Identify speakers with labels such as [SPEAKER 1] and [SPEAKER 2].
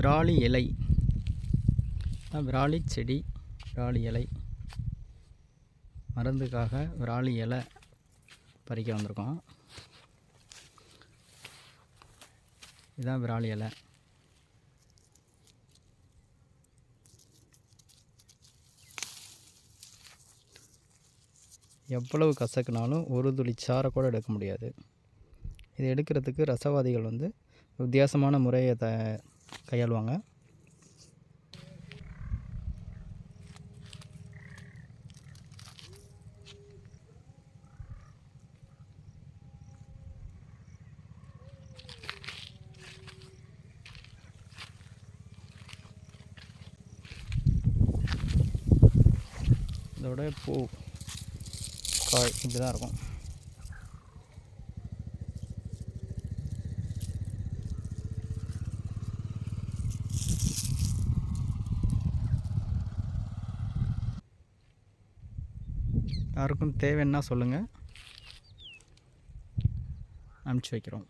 [SPEAKER 1] விராலி இலை. தான் விராலி செடி விராலி இலை. மருந்துக்காக விராலி இலை பறிக்க வந்திருக்கோம். இதுதான் விராலி இலை. எவ்வளவு கசக்குனாலும் ஒரு துளி சாறை கூட எடுக்க முடியாது. இது எடுக்கிறதுக்கு ரசவாதிகள் வந்து வித்தியாசமான முறையை த கையாளுவாங்க. இதோட பூ காய் இப்படி தான் இருக்கும். யாருக்கும் தேவைன்னா சொல்லுங்கள் அனுப்பிச்சி வைக்கிறோம்.